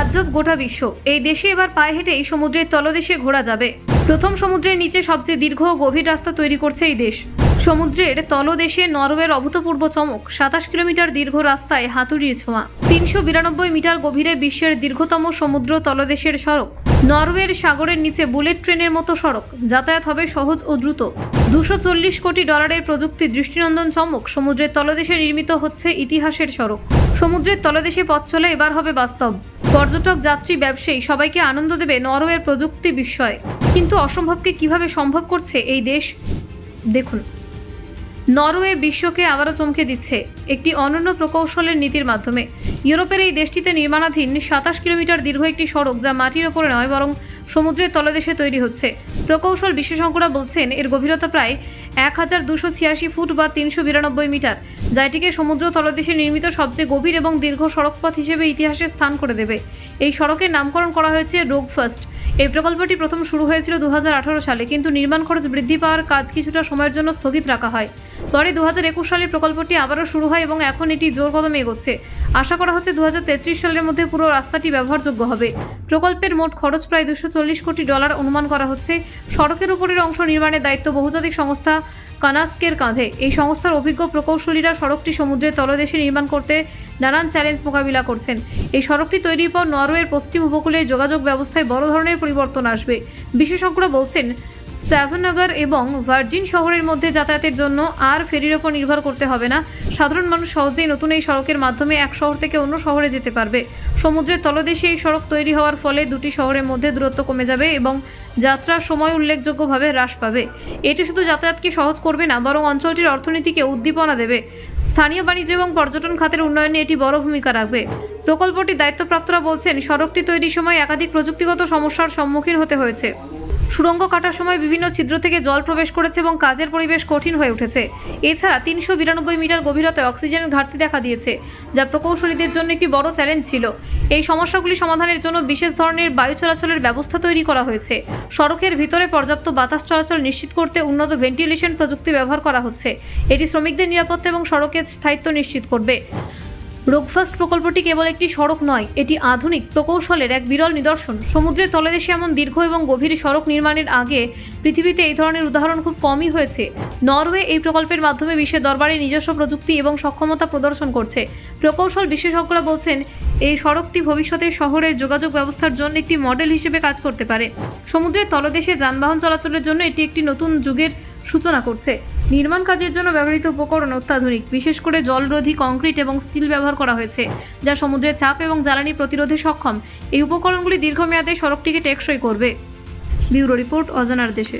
তাজ্জব গোটা বিশ্ব। এই দেশে এবার পায়ে হেঁটেই সমুদ্রের তলদেশে ঘোরা যাবে। প্রথম সমুদ্রের নিচে সবচেয়ে দীর্ঘ ও গভীর রাস্তা তৈরি করছে এই দেশ। সমুদ্রের তলদেশে নরওয়ের অভূতপূর্ব চমক। সাতাশ কিলোমিটার দীর্ঘ রাস্তায় হাতুড়ির ছোঁয়া। তিনশো বিরানব্বই মিটার গভীরে বিশ্বের দীর্ঘতম সমুদ্র তলদেশের সড়ক। নরওয়ের সাগরের নিচে বুলেট ট্রেনের মতো সড়ক। যাতায়াত হবে সহজ ও দ্রুত। দুশো চল্লিশ কোটি ডলারের প্রযুক্তি দৃষ্টিনন্দন চমক। সমুদ্রের তলদেশে নির্মিত হচ্ছে ইতিহাসের সড়ক। সমুদ্রের তলদেশে পথ চলে এবার হবে বাস্তব। পর্যটক, যাত্রী, ব্যবসায়ী সবাইকে আনন্দ দেবে নরওয়ের প্রযুক্তি বিস্ময়। কিন্তু অসম্ভবকে কীভাবে সম্ভব করছে এই দেশ? দেখুন। নরওয়ে বিশ্বকে আবারও চমকে দিচ্ছে একটি অনন্য প্রকৌশলের নীতির মাধ্যমে। ইউরোপের এই দেশটিতে নির্মাণাধীন সাতাশ কিলোমিটার দীর্ঘ একটি সড়ক যা মাটির ওপরে নয়, বরং সমুদ্রের তলদেশে তৈরি হচ্ছে। প্রকৌশল বিশেষজ্ঞরা বলছেন, এর গভীরতা প্রায় এক হাজার দুশো ছিয়াশি ফুট বা তিনশো বিরানব্বই মিটার, যা এটিকে সমুদ্র তলদেশে নির্মিত সবচেয়ে গভীর এবং দীর্ঘ সড়কপথ হিসেবে ইতিহাসে স্থান করে দেবে। এই সড়কের নামকরণ করা হয়েছে রোগ ফার্স্ট এই প্রকল্পটি প্রথম শুরু হয়েছিল দু হাজার আঠারো সালে, কিন্তু নির্মাণ খরচ বৃদ্ধি পাওয়ার কাজ কিছুটা সময়ের জন্য স্থগিত রাখা হয়। পরে দু হাজার একুশ সালে প্রকল্পটি আবারও শুরু হয় এবং এখন এটি জোর কদমে এগোচ্ছে। আশা করা হচ্ছে দু হাজার তেত্রিশ সালের মধ্যে পুরো রাস্তাটি ব্যবহারযোগ্য হবে। প্রকল্পের মোট খরচ প্রায় দুশো কোটি ডলার অনুমান করা হচ্ছে। সড়কের উপরের অংশ নির্মাণের দায়িত্ব বহুজাতিক সংস্থা। কানাস্কের কাঁধে। এই সংস্থার অভিজ্ঞ প্রকৌশলীরা সড়কটি সমুদ্রের তলদেশে নির্মাণ করতে নানান চ্যালেঞ্জ মোকাবিলা করছেন। এই সড়কটি তৈরির পর নরওয়ের পশ্চিম উপকূলে যোগাযোগ ব্যবস্থায় বড় ধরনের পরিবর্তন আসবে। বিশেষজ্ঞরা বলছেন স্ট্যাভনগর এবং ভার্জিন শহরের মধ্যে যাতায়াতের জন্য আর ফেরির ওপর নির্ভর করতে হবে না। সাধারণ মানুষ সহজেই নতুন এই সড়কের মাধ্যমে এক শহর থেকে অন্য শহরে যেতে পারবে। সমুদ্রের তলদেশে এই সড়ক তৈরি হওয়ার ফলে দুটি শহরের মধ্যে দূরত্ব কমে যাবে এবং যাত্রার সময় উল্লেখযোগ্যভাবে হ্রাস পাবে। এটি শুধু যাতায়াতকে সহজ করবে না, বরং অঞ্চলটির অর্থনীতিকে উদ্দীপনা দেবে। স্থানীয় বাণিজ্য এবং পর্যটন খাতের উন্নয়নে এটি বড় ভূমিকা রাখবে। প্রকল্পটির দায়িত্বপ্রাপ্তরা বলছেন, সড়কটি তৈরির সময় একাধিক প্রযুক্তিগত সমস্যার সম্মুখীন হতে হয়েছে। সুড়ঙ্গ কাটার সময় বিভিন্ন ছিদ্র থেকে জল প্রবেশ করেছে এবং কাজের পরিবেশ কঠিন হয়ে উঠেছে। এছাড়া তিনশো বিরানব্বই মিটার গভীরতায় অক্সিজেনের ঘাটতি দেখা দিয়েছে, যা প্রকৌশলীদের জন্য একটি বড় চ্যালেঞ্জ ছিল। এই সমস্যাগুলি সমাধানের জন্য বিশেষ ধরনের বায়ু চলাচলের ব্যবস্থা তৈরি করা হয়েছে। সড়কের ভিতরে পর্যাপ্ত বাতাস চলাচল নিশ্চিত করতে উন্নত ভেন্টিলেশন প্রযুক্তি ব্যবহার করা হচ্ছে। এটি শ্রমিকদের নিরাপত্তা এবং সড়কের স্থায়িত্ব নিশ্চিত করবে। রোগফাস্ট প্রকল্পটি কেবল একটি সড়ক নয়, এটি আধুনিক, প্রকৌশলের এক বিরল নিদর্শন। সমুদ্রের তলদেশে এমন দীর্ঘ এবং গভীর সড়ক নির্মাণের আগে পৃথিবীতে এই ধরনের উদাহরণ খুব কমই হয়েছে। নরওয়ে এই প্রকল্পের মাধ্যমে বিশ্বের দরবারে নিজস্ব প্রযুক্তি এবং সক্ষমতা প্রদর্শন করছে। প্রকৌশল বিশেষজ্ঞরা বলছেন, এই সড়কটি ভবিষ্যতে শহরের যোগাযোগ ব্যবস্থার জন্য একটি মডেল হিসেবে কাজ করতে পারে। সমুদ্রের তলদেশে যানবাহন চলাচলের জন্য এটি একটি নতুন যুগের সূচনা করছে। নির্মাণ কাজের জন্য ব্যবহৃত উপকরণ অত্যাধুনিক, বিশেষ করে জলরোধী, কংক্রিট এবং স্টিল ব্যবহার করা হয়েছে, যা সমুদ্রের চাপ এবং জ্বালানি প্রতিরোধে সক্ষম। এই উপকরণগুলি দীর্ঘমেয়াদে সড়কটিকে টেকসই করবে। ব্যুরো রিপোর্ট, অজানার দেশে।